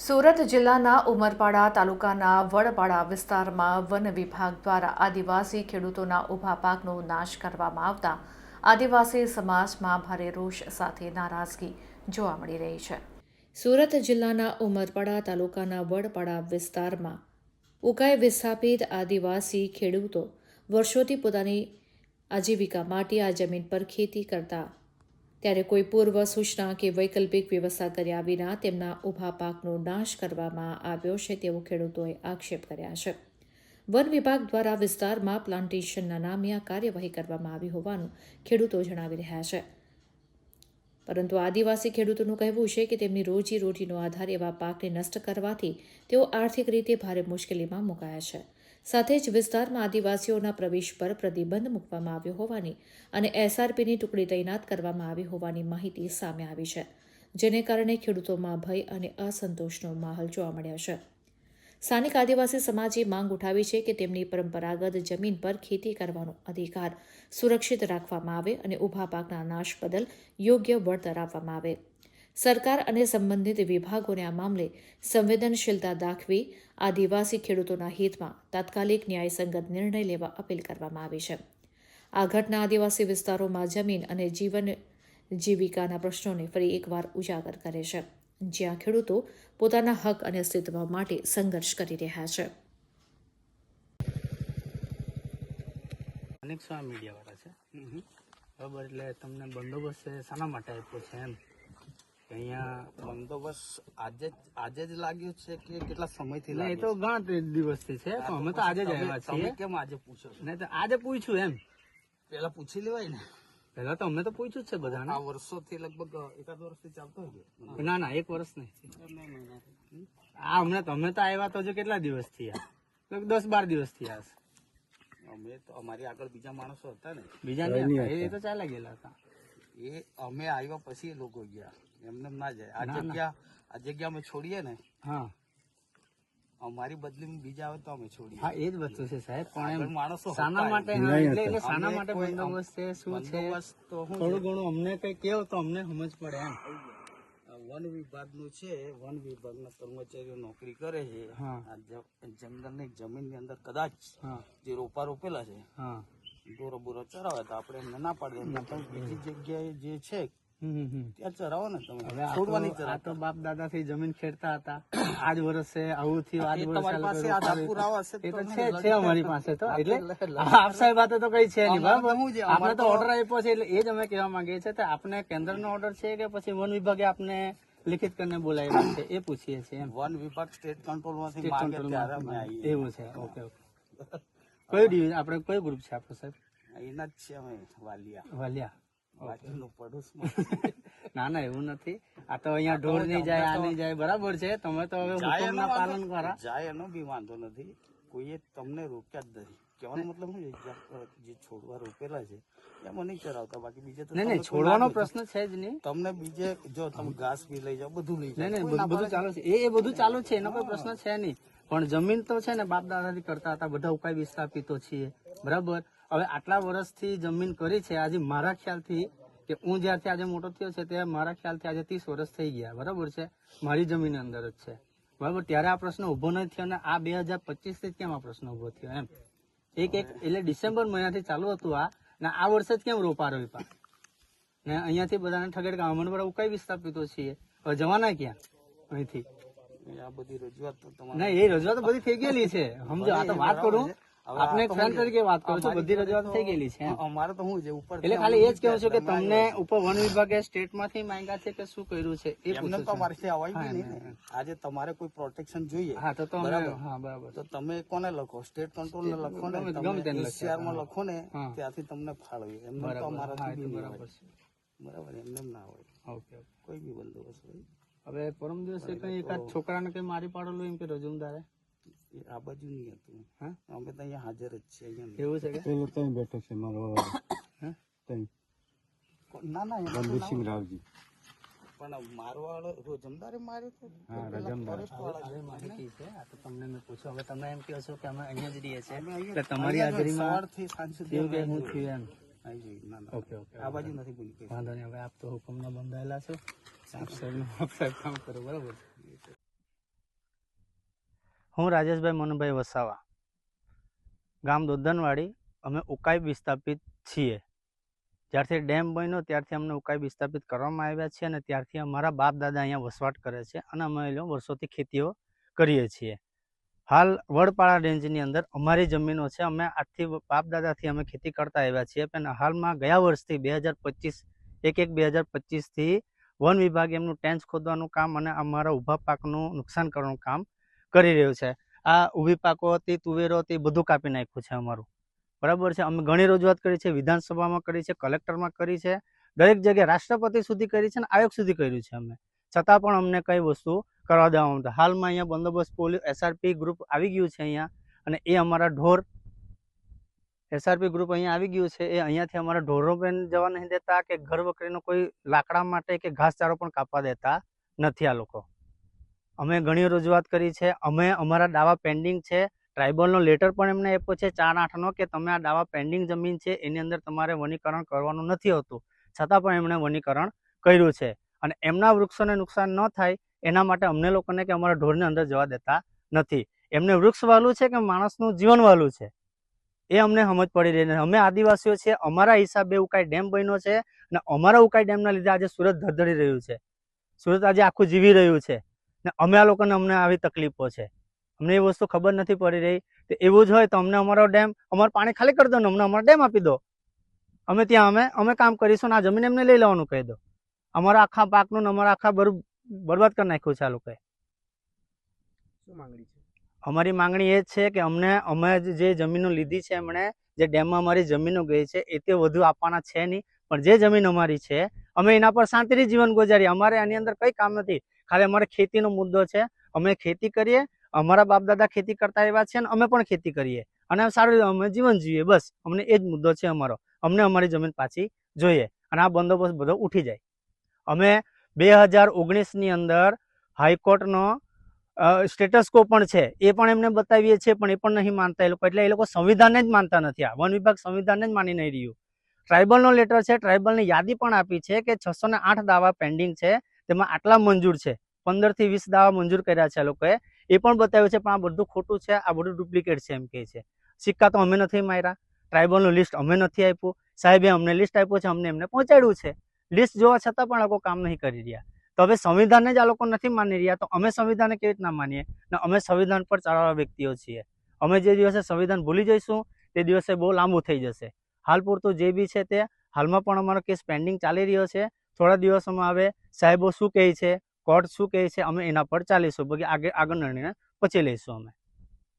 સુરત જિલ્લાના ઉમરપાડા તાલુકાના વડપાડા વિસ્તારમાં વન વિભાગ દ્વારા આદિવાસી ખેડૂતોના ઊભા પાકનો નાશ કરવામાં આવતા આદિવાસી સમાજમાં ભારે રોષ સાથે નારાજગી જોવા મળી રહી છે. સુરત જિલ્લાના ઉમરપાડા તાલુકાના વડપાડા વિસ્તારમાં ઉકાઈ વિસ્થાપિત આદિવાસી ખેડૂતો વર્ષોથી પોતાની આજીવિકા માટે આ જમીન પર ખેતી કરતા ત્યારે કોઈ પૂર્વ સૂચના કે વૈકલ્પિક વ્યવસ્થા કર્યા વિના તેમના ઊભા પાકનો નાશ કરવામાં આવ્યો છે તેવો ખેડૂતોએ આક્ષેપ કર્યા છે. વન વિભાગ દ્વારા વિસ્તારમાં પ્લાન્ટેશનના નામે આ કાર્યવાહી કરવામાં આવી હોવાનું ખેડૂતો જણાવી રહ્યા છે. પરંતુ આદિવાસી ખેડૂતોનું કહેવું છે કે તેમની રોજી રોટીનો આધાર એવા પાકને નષ્ટ કરવાથી તેઓ આર્થિક રીતે ભારે મુશ્કેલીમાં મુકાયા છે. સાથે જ વિસ્તારમાં આદિવાસીઓના પ્રવેશ પર પ્રતિબંધ મૂકવામાં આવ્યો હોવાની અને એસઆરપીની ટુકડી તૈનાત કરવામાં આવી હોવાની માહિતી સામે આવી છે, જેને કારણે ખેડૂતોમાં ભય અને અસંતોષનો માહોલ જોવા મળ્યો છે. સ્થાનિક આદિવાસી સમાજે માંગ ઉઠાવી છે કે તેમની પરંપરાગત જમીન પર ખેતી કરવાનો અધિકાર સુરક્ષિત રાખવામાં આવે અને ઊભા પાકના નાશ બદલ યોગ્ય વળતર આપવામાં આવે. સરકાર અને સંબંધિત વિભાગોને આ મામલે સંવેદનશીલતા દાખવી આદિવાસી ખેડૂતોના હિતમાં તાત્કાલિક ન્યાયસંગત નિર્ણય લેવા અપીલ કરવામાં આવી છે. આ ઘટના આદિવાસી વિસ્તારોમાં જમીન અને જીવન જીવિકાના પ્રશ્નોને ફરી એકવાર ઉજાગર કરે છે, જ્યાં ખેડૂતો પોતાના હક અને અસ્તિત્વ માટે સંઘર્ષ કરી રહ્યા છે. અનેક સ્વામી મીડિયા વાળા છે બરાબર, એટલે તમને બંદોબસ્ત શાના માટે આપ્યો છે એમ? અહીંયા બંદોબસ્ત આજે જ આજે જ લાગ્યું છે કે કેટલા સમયથી ના, એ તો ઘણા દિવસથી છે અમે તો આજે જ આવ્યા છીએ. કેમ આજે પૂછો નહીં તો આજે પૂછ્યું એમ. પેલા પૂછી લેવાય ને. પેલા તો અમે તો પૂછ્યું જ છે બધાને. આ વર્ષોથી લગભગ એકાદ વર્ષથી ચાલતો હોય ના ના એક વર્ષ નહીં. આ હમણાં તમે તો આવ્યા તો કેટલા દિવસ આ દસ બાર દિવસ આ અમે તો અમારી આગળ બીજા માણસો હતા ને. બીજા એ તો ચાલ્યા ગયેલા હતા. એ અમે આવ્યા પછી એ લોકો ગયા. એમને એમ ના જાય. આ ના, ના. જગ્યા આ જગ્યા અમે છોડીએ ને હા. અમારી બદલીમાં બીજા આવે તો અમે છોડીએ. હા એ જ વસ્તુ છે સાહેબ પણ એમ માણસો શાના માટે એટલે એટલે શાના માટે બંદોબસ્ત છે શું છે? તો શું થોડું ઘણું અમને કઈ કેવો તો અમને સમજ પડે એમ. વન વિભાગનું છે વન વિભાગના કર્મચારીઓ નોકરી કરે છે. જંગલની જમીન જંગલની જમીનની અંદર કદાચ જે રોપા રોપેલા છે હા. દોરો બોરો ચરાવે તો આપણે એમને ના પાડી બીજી જગ્યાએ જે છે. ત્યાં ચરાવો ને તમે. છોડવાની આ તો બાપ દાદા થી જમીન ખેડતા હતા. આજ વર્ષે આવું થયું આજ વર્ષે પાસે આ રોપાવે. હશે એ તો તો છે છે અમારી પાસે તો એટલે એટલે આપ સાહેબ હાથે તો કઈ છે નહીં બરાબર? આપણે તો તો- ઓર્ડર આપ્યો છે એટલે એ જ અમે કહેવા માંગીએ છીએ. તો આપને કેન્દ્રનો ઓર્ડર છે કે પછી વન વિભાગે આપને લિખિત કરીને બોલાવ્યા છે? એ પૂછીએ છીએ વન વિભાગ સ્ટેટ કંટ્રોલમાંથી માંગે ત્યારે અમે આવીએ. એવું છે ઓકે ઓકે. કયું ડિવિઝન આપણે કયું ગ્રુપ છે આપણું સાહેબ? એના જ છે અમે વાલિયા. વાલિયા. બાજુનું પડોશમાં. ના ના એવું નથી. આ તો અહીંયા ઢોર નહીં જાય આ નહીં જાય બરાબર છે. તમે તો હવે હુકમના પાલન કરા જાય એનો બી વાંધો નથી. કોઈએ તમને રોક્યા જ નથી. કહેવાનો મતલબ શું છે? જ્યાં, અ, જે છોડવા રોપેલા છે એમાં નહીં ચરાવતા બાકી બીજે તો નહીં તમે નહીં કોઈ છોડવાનો પ્રશ્ન છે જ નહીં. તમને બીજે જો તમે ઘાસ બી લઈ જાઓ બધું લઈ નહીં જાઓ. નહીં બધું બધું ચાલુ છે. એ એ બધું ચાલુ છે એનો કોઈ પ્રશ્ન છે નહીં. પણ જમીન તો છે ને બાપ દાદાથી કરતા હતા બધા ઉપાય વિસ્થાપિતો છીએ. બરાબર. હવે આટલા વર્ષથી જમીન કરી છે આજે મારા ખ્યાલથી કે હું જ્યારથી આજે મોટો થયો છે ત્યારે મારા ખ્યાલથી આજે ત્રીસ વર્ષ થઈ ગયા બરાબર છે? મારી જમીન અંદર જ છે. બરાબર? ત્યારે આ પ્રશ્ન ઊભો નથી થયો અને આ બે હજાર પચીસથી કેમ આ પ્રશ્ન ઊભો થયો એમ? એક એક એટલે ડિસેમ્બર મહિનાથી ચાલુ હતું આ ને આ વર્ષે જ કેમ રોપા રોપા ને અહીંયાથી બધાને ઠગેડ ગામ અમે કઈ ઉકાઈ વિસ્થાપિતો છીએ હવે જવાના ક્યાં? અહીંથી. આ બધી રજૂઆત ના એ રજૂઆત તો બધી થઈ ગયેલી છે. સમજો આ તો વાત કરું. આપને ફ્રેન્ડ તરીકે વાત કરું છું બધી રજૂઆત થઈ ગયેલી છે. અમારે તો હું છે ઉપર એટલે ખાલી એ જ કેવું છું કે તમને ઉપર વન વિભાગે સ્ટેટમાંથી માંગ્યા છે કે શું કર્યું છે એ પૂછું તો અમારે અવાય નહીં આજે તમારે કોઈ પ્રોટેક્શન જોઈએ. હા તો તમે હા બરાબર. તો તમે કોને લખો? સ્ટેટ કંટ્રોલ ને લખો ને ગમે- તેને. માં લખો ને ત્યાંથી તમને ફાળવે એમ તો અમારાથી બરાબર છે. બરાબર એમને ના હોય. Okay okay. કોઈ બી બંદોબસ્ત હોય. હવે પરમ દિવસે કઈ એકાદ છોકરાને કઈ મારી પાડેલું એમ કે રજુમદારે? એ આ બાજુ નહીં હતું. હા? અમે તો અહીંયા હાજર જ છે અહીંયા. એવું છે કે? પેલો ત્યાં બેઠો છે મારો હા? ત્યાં ના ના તો બલબીરસિંહ રાવજી પણ મારવા વાળો રોજમદારે માર્યો તો? હા, રજમદાર. હવે માહિતી છે. આ તો તમને મેં પૂછ્યું. હવે તમે એમ કહો છો કે અમે અહીંયા જ રહીએ છીએ. એટલે તમારી હાજરીમાં સવારથી સાંજ સુધી કે હું છું એમ? ઓકે ઓકે આ બાજુ નથી બોલી વાંધો નહીં. હવે આપ તો હુકમના બંધાયેલા છો. આપ સાહેબ કામ કરો બરાબર હું રાજેશભાઈ મનુભાઈ વસાવા, ગામ દોદનવાડી અમે ઉકાઈ વિસ્થાપિત છીએ. જ્યારથી ડેમ બન્યો, ત્યારથી અમને ઉકાઈ વિસ્થાપિત કરવામાં આવ્યા છે અને ત્યારથી અમારા બાપ દાદા અહીંયા વસવાટ કરે છે અને અમે એ વર્ષોથી ખેતીઓ કરીએ છીએ. હાલ વડપાડા રેન્જની અંદર અમારી જમીનો છે. અમે આજથી બાપ દાદાથી અમે ખેતી કરતા આવ્યા છીએ. પણ હાલમાં ગયા વર્ષથી બે હજાર પચીસ, એક એક બે હજાર પચીસથી વન વિભાગ એમનું ટેન્ચ ખોદવાનું કામ અને અમારા ઊભા પાકનું નુકસાન કરવાનું કામ કરી રહ્યું છે. આ ઊભી પાકો હતી, તુવેરો હતી બધું કાપી નાખ્યું છે અમારું. બરાબર છે? અમે ઘણી રજૂઆત કરી છે, વિધાનસભામાં કરી છે, કલેક્ટરમાં કરી છે. દરેક જગ્યાએ રાષ્ટ્રપતિ સુધી કરી છે અને આયોગ સુધી કર્યું છે અમે. છતાં પણ અમને કઈ વસ્તુ કરવા દેવામાં આવતા હાલમાં અહીંયા બંદોબસ્ત પોલીસ એસઆરપી ગ્રુપ આવી ગયું છે અહીંયા અને એ અમારા ઢોર એસઆરપી ગ્રુપ અહીંયા આવી ગયું છે. એ અહીંયાથી અમારા ઢોરો પણ જવા નહીં દેતા કે ઘર વકરીનો કોઈ લાકડા માટે કે ઘાસચારો પણ કાપવા દેતા નથી આ લોકો. અમે ઘણી રજૂઆત કરી છે. અમે અમારા દાવા પેન્ડિંગ છે. ટ્રાઇબલનો લેટર પણ એમને આપ્યો છે ચાર આઠનો કે તમે આ દાવા પેન્ડિંગ જમીન છે એની અંદર તમારે વનીકરણ કરવાનું નથી હોતું. છતાં પણ એમણે વનીકરણ કર્યું છે. અને એમના વૃક્ષોને નુકસાન ન થાય એના માટે અમને લોકોને કે અમારા ઢોરને અંદર જવા દેતા નથી. એમને વૃક્ષ વાલું છે કે માણસનું જીવન વાલું છે? એ અમને સમજ પડી રહી નથી અમે આદિવાસીઓ છીએ. અમારા હિસાબે ઉકાઈ ડેમ બન્યો છે અને અમારા ઉકાઈ ડેમના લીધે આજે સુરત ધડધડી રહ્યું છે. સુરત આજે આખું જીવી રહ્યું છે. ને અમે આ લોકોને અમને આવી તકલીફો છે. અમને એ વસ્તુ ખબર નથી પડી રહી. તો એવું જ હોય તો અમને અમારો ડેમ અમારું પાણી ખાલી કરી દો ને અમને અમારો ડેમ આપી દો. અમે ત્યાં અમે અમે કામ કરીશું ને આ જમીન એમને લઈ લેવાનું કહી દો. અમારા આખા પાકનું ને અમારા આખા બરબાદ કરી નાખ્યું છે આ લોકોએ. અમારી માંગણી એ જ છે કે અમને અમે જે જમીનો લીધી છે એમણે જે ડેમમાં અમારી જમીનો ગઈ છે એ તે વધુ આપવાના છે નહીં. પણ જે જમીન અમારી છે અમે એના પર શાંતિથી જીવન ગુજારીએ. અમારે આની અંદર કંઈ કામ નથી. ખાલી અમારે ખેતીનો મુદ્દો છે. અમે ખેતી કરીએ, અમારા બાપ દાદા ખેતી કરતા એવા છે અને અમે પણ ખેતી કરીએ. અને સારું, અમે જીવન જીવીએ, બસ. અમને એ જ મુદ્દો છે અમારો. અમને અમારી જમીન પાછી જોઈએ અને આ બંદોબસ્ત બધો ઉઠી જાય. અમે બે હજાર ઓગણીસની અંદર હાઈકોર્ટનો સ્ટેટસકો પણ છે. એ પણ એમને બતાવીએ છીએ, પણ એ પણ નહીં માનતા એ લોકો. એટલે એ લોકો સંવિધાનને જ માનતા નથી. આ વન વિભાગ સંવિધાનને જ માની નહીં રહ્યું. ટ્રાઇબલનો લેટર છે. ટ્રાઇબલની યાદી પણ આપી છે કે છસો દાવા પેન્ડિંગ છે. તેમાં આટલા મંજૂર છે. પંદરથી વીસ દાવા મંજૂર કર્યા છે આ લોકોએ. એ પણ બતાવ્યું છે, પણ આ બધું ખોટું છે, આ બધું ડુપ્લિકેટ છે એમ કહે છે. સિક્કા તો અમે નથી માર્યા. ટ્રાઇબલનું લિસ્ટ અમે નથી આપ્યું. સાહેબે અમને લિસ્ટ આપ્યું છે, અમને એમને પહોંચાડ્યું છે. લિસ્ટ જોવા છતાં પણ લોકો કામ નહીં કરી રહ્યા. તો હવે સંવિધાનને જ આ લોકો નથી માની રહ્યા, તો અમે સંવિધાનને કેવી રીતના માનીએ? ને અમે સંવિધાન પર ચાલવાળા વ્યક્તિઓ છીએ. અમે જે દિવસે સંવિધાન ભૂલી જઈશું, તે દિવસે બહુ લાંબુ થઈ જશે. હાલ પૂરતું જે બી છે તે, હાલમાં પણ અમારો કેસ પેન્ડિંગ ચાલી રહ્યો છે. થોડા દિવસોમાં હવે સાહેબો શું કહે છે? કોર્ટ શું કહે છે? અમે એના પર ચાલીશું. બાકી આગળ આગળ નિર્ણય પછી લઈશું અમે.